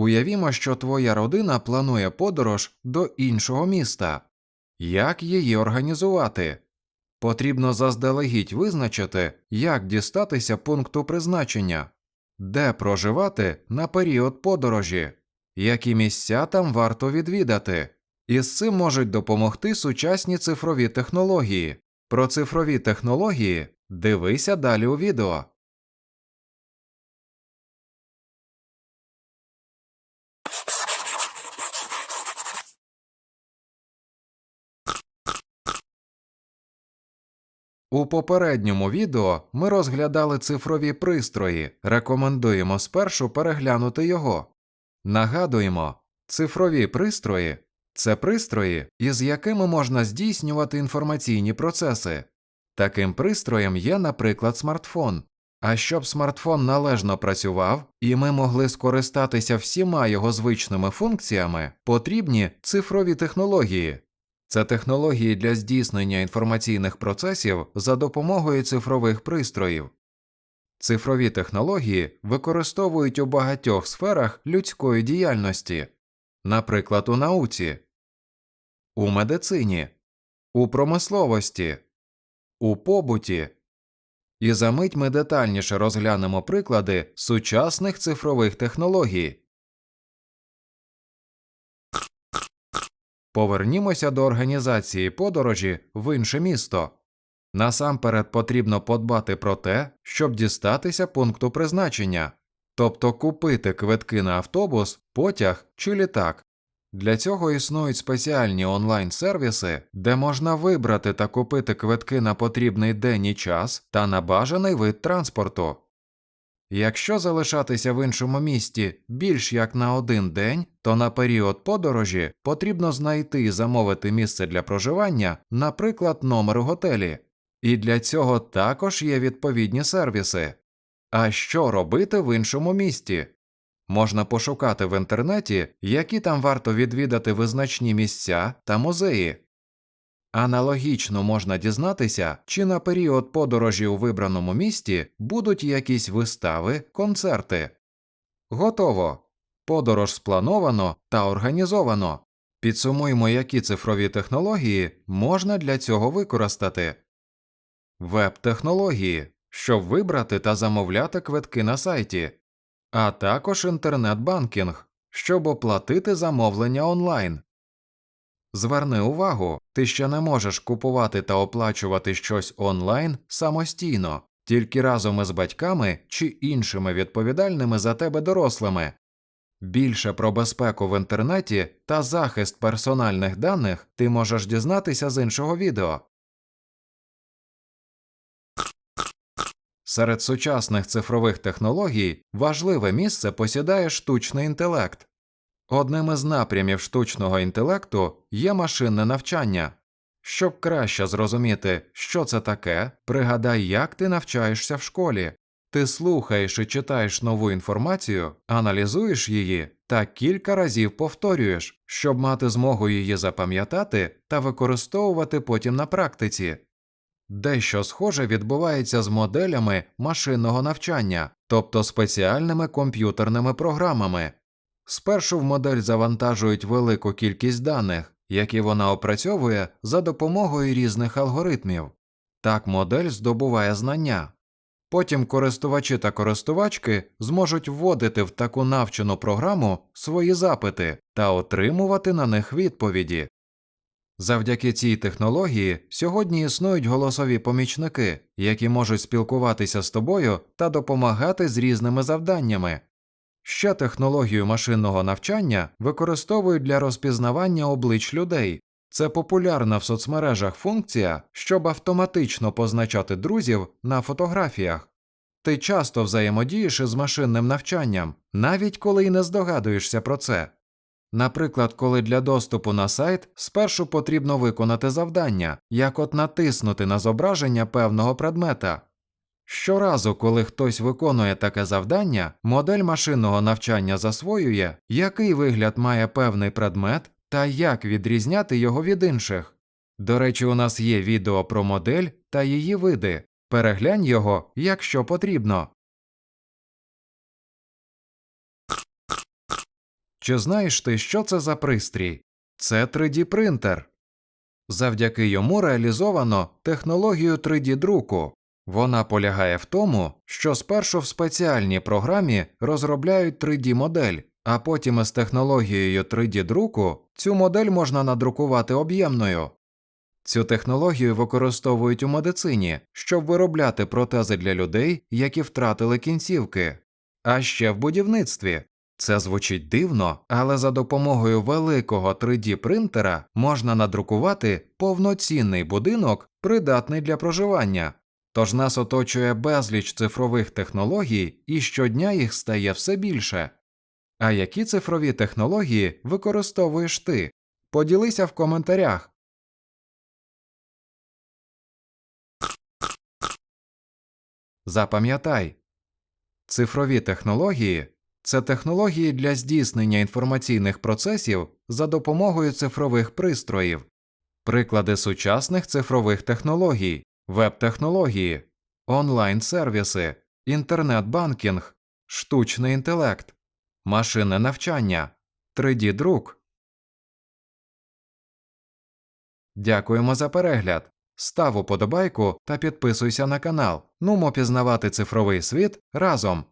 Уявімо, що твоя родина планує подорож до іншого міста. Як її організувати? Потрібно заздалегідь визначити, як дістатися пункту призначення, де проживати на період подорожі, які місця там варто відвідати. І з цим можуть допомогти сучасні цифрові технології. Про цифрові технології дивися далі у відео. У попередньому відео ми розглядали цифрові пристрої, рекомендуємо спершу переглянути його. Нагадуємо, цифрові пристрої це пристрої, із якими можна здійснювати інформаційні процеси. Таким пристроєм є, наприклад, смартфон. А щоб смартфон належно працював і ми могли скористатися всіма його звичними функціями, потрібні цифрові технології. Це технології для здійснення інформаційних процесів за допомогою цифрових пристроїв. Цифрові технології використовують у багатьох сферах людської діяльності, наприклад, у науці, у медицині, у промисловості, у побуті. І за мить ми детальніше розглянемо приклади сучасних цифрових технологій. Повернімося до організації подорожі в інше місто. Насамперед потрібно подбати про те, щоб дістатися пункту призначення, тобто купити квитки на автобус, потяг чи літак. Для цього існують спеціальні онлайн-сервіси, де можна вибрати та купити квитки на потрібний день і час та на бажаний вид транспорту. Якщо залишатися в іншому місті більш як на один день, то на період подорожі потрібно знайти і замовити місце для проживання, наприклад, номер у готелі. І для цього також є відповідні сервіси. А що робити в іншому місті? Можна пошукати в інтернеті, які там варто відвідати визначні місця та музеї. Аналогічно можна дізнатися, чи на період подорожі у вибраному місті будуть якісь вистави, концерти. Готово. Подорож сплановано та організовано. Підсумуємо, які цифрові технології можна для цього використати. Веб-технології, щоб вибрати та замовляти квитки на сайті, а також інтернет-банкінг, щоб оплатити замовлення онлайн. Зверни увагу, ти ще не можеш купувати та оплачувати щось онлайн самостійно, тільки разом із батьками чи іншими відповідальними за тебе дорослими. Більше про безпеку в інтернеті та захист персональних даних ти можеш дізнатися з іншого відео. Серед сучасних цифрових технологій важливе місце посідає штучний інтелект. Одним із напрямів штучного інтелекту є машинне навчання. Щоб краще зрозуміти, що це таке, пригадай, як ти навчаєшся в школі. Ти слухаєш і читаєш нову інформацію, аналізуєш її та кілька разів повторюєш, щоб мати змогу її запам'ятати та використовувати потім на практиці. Дещо схоже відбувається з моделями машинного навчання, тобто спеціальними комп'ютерними програмами. Спершу в модель завантажують велику кількість даних, які вона опрацьовує за допомогою різних алгоритмів. Так модель здобуває знання. Потім користувачі та користувачки зможуть вводити в таку навчену програму свої запити та отримувати на них відповіді. Завдяки цій технології сьогодні існують голосові помічники, які можуть спілкуватися з тобою та допомагати з різними завданнями. Ще технологію машинного навчання використовують для розпізнавання облич людей. Це популярна в соцмережах функція, щоб автоматично позначати друзів на фотографіях. Ти часто взаємодієш із машинним навчанням, навіть коли й не здогадуєшся про це. Наприклад, коли для доступу на сайт спершу потрібно виконати завдання, як от натиснути на зображення певного предмета. Щоразу, коли хтось виконує таке завдання, модель машинного навчання засвоює, який вигляд має певний предмет та як відрізняти його від інших. До речі, у нас є відео про модель та її види. Переглянь його, якщо потрібно. Чи знаєш ти, що це за пристрій? Це 3D принтер. Завдяки йому реалізовано технологію 3D друку. Вона полягає в тому, що спершу в спеціальній програмі розробляють 3D модель, а потім із технологією 3D друку цю модель можна надрукувати об'ємною. Цю технологію використовують у медицині, щоб виробляти протези для людей, які втратили кінцівки, а ще в будівництві. Це звучить дивно, але за допомогою великого 3D принтера можна надрукувати повноцінний будинок, придатний для проживання. Тож нас оточує безліч цифрових технологій, і щодня їх стає все більше. А які цифрові технології використовуєш ти? Поділися в коментарях. Запам'ятай, цифрові технології це технології для здійснення інформаційних процесів за допомогою цифрових пристроїв, приклади сучасних цифрових технологій, веб-технології, онлайн-сервіси, інтернет-банкінг, штучний інтелект, машинне навчання, 3D-друк. Дякуємо за перегляд. Став уподобайку та підписуйся на канал. Нумо пізнавати цифровий світ разом.